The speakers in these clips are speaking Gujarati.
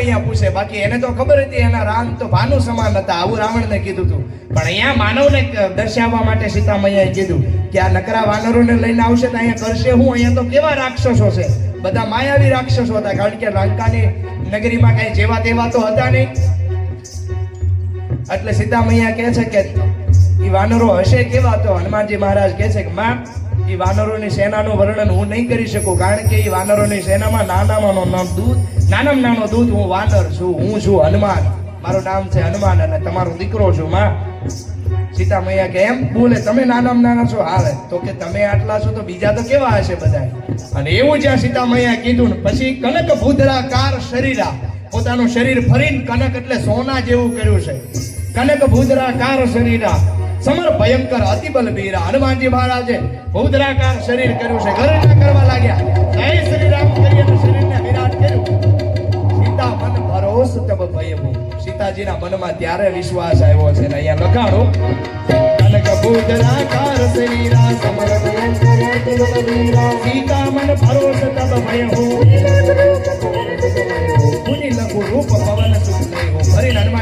અહીંયા પૂછે, બાકી એને તો ખબર હતી એના રામ તો ભાનુ સમાન હતા, આવું રાવણને કીધું હતું પણ અહીંયા માનવને દર્શાવવા માટે સીતામૈયાએ કીધું કે આ નકરા વાનરોને લઈને આવશે તો અહીંયા કરશે હું, અહીંયા તો કેવા રાક્ષસો છે? બધા માયાવી રાક્ષસો હતા, કારણ કે લંકાની નગરીમાં કઈ જેવા તેવા તો હતા નહીં. એટલે સીતામૈયા કહે છે કે એ વાનરો હશે કેવા તો? હનુમાનજી મહારાજ કહે છે કે, માં એ વાનરોની સેનાનું વર્ણન હું નહીં કરી શકું, કારણ કે એ વાનરોની સેનામાં નાનામાંનો નામ દૂધ નાનામાં નાનો દૂધ હું વાનર છું, હું છું હનુમાન. મારું નામ છે હનુમાન અને તમારો દીકરો છું માં. સીતા મૈયા કે એમ? બોલે, તમે નાનામાં નાના છો? હાલે. તો કે તમે આટલા છો તો બીજા તો કેવા હશે બધા અને એવું જ્યાં સીતા મૈયા કીધું ને પછી કનક ભૂદરાકાર શરીરા, પોતાનું શરીર ફરીને કનક એટલે સોના જેવું કર્યું છે. કનક ભૂદરાકાર શરીરા સમર ભયંકર અતિબલ વીરા હનુમાનજી મહારાજે ભૂદરાકાર શરીર કર્યું છે. ગરજા કરવા લાગ્યા. જય શ્રી રામ કરીને શરીરને વિરાટ કર્યું. સીતા મન ભરોસ તબ ભયમુ. સીતાજીના મનમાં ત્યારે વિશ્વાસ આવ્યો છે ને અહીંયા લખાણું. કનક ભૂદરાકાર શરીરા સમર સીતા મન ભરોસ તબ ભયમુ.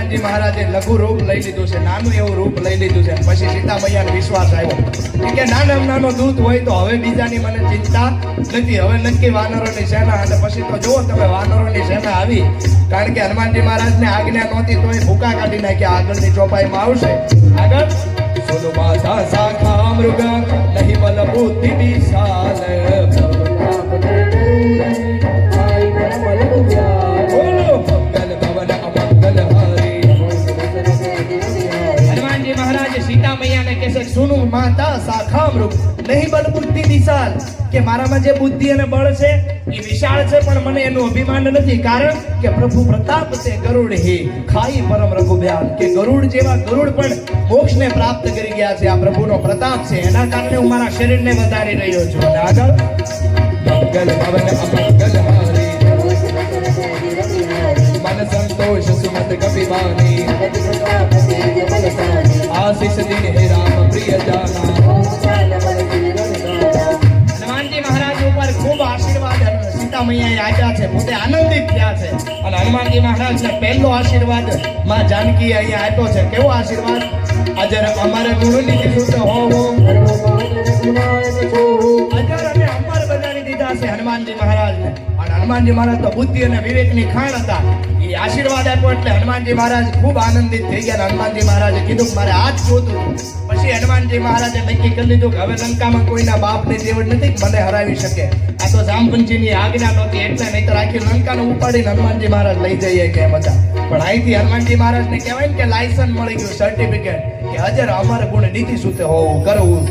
હનુમાનજી મહારાજે લઘુ રૂપ લઈ લીધું છે, નાનું એવું રૂપ લઈ લીધું છે. પછી સીતા મૈયાનો વિશ્વાસ આવ્યો. કે નાના નાનો દૂધ હોય તો હવે બીજાની મને ચિંતા નથી, હવે નક્કી વાનરોની સેના અને પછી તો જુઓ તમે, વાનરોની સેના આવી. કારણ કે હનુમાનજી મહારાજને આજ્ઞા નહોતી તો એ ભૂકા કાઢી નાખ્યા, આગળની ચોપાઈમાં આવશે. આગળ? સુનુ માસા સાખા મૃગ, નહીં બલ બુદ્ધિ વિશાલ. સુનું માતા શાખા મૃગ નહીં બલ બુદ્ધિ વિશાલ કે મારામાં જે બુદ્ધિ અને બળ છે, એ વિશાળ છે, પણ મને એનું અભિમાન નથી. કારણ કે પ્રભુ પ્રતાપ તે ગરુડ હે. ખાઈ પરમ રઘુબ્યાન કે ગરુડ જેવા ગરુડ પણ મોક્ષને પ્રાપ્ત કરી ગયા છે. આ પ્રભુનો પ્રતાપ છે. એના કારણે હું મારા શરીરને વધારી રહ્યો છું. અને આગળ મંગલ ભવન અમંગલ હારી. મન સંતોષ, સુમત કપિવાની આશીષ અને હનુમાનજી મહારાજને પહેલો આશીર્વાદમાં જાનકી અહીંયા આપ્યો છે. કેવો આશીર્વાદ? આજે અમારે હનુમાનજી મહારાજને. અને હનુમાનજી મહારાજ તો બુદ્ધિ અને વિવેકની ખાણ હતા. એ આશીર્વાદ આપ્યો એટલે હનુમાનજી મહારાજ ખૂબ આનંદિત થઈ ગયા હનુમાનજી મહારાજે કીધું મારે આ જ જોતું પછી હનુમાનજી મહારાજે નક્કી કરી લીધું કે હવે લંકામાં કોઈના બાપની તેવડ નથી મને હરાવી શકે. આ તો જામપંચીની આજ્ઞા નહોતી, એટલે નહીં તો આખી લંકાને ઉપાડીને હનુમાનજી મહારાજ લઈ જઈએ કે બધા પણ અહીંથી હનુમાનજી મહારાજને કહેવાય ને કે લાયસન્સ મળી ગયું સર્ટિફિકેટ કે હજાર અમારે ગુણ નીતિ સુતે હોવું કરવું.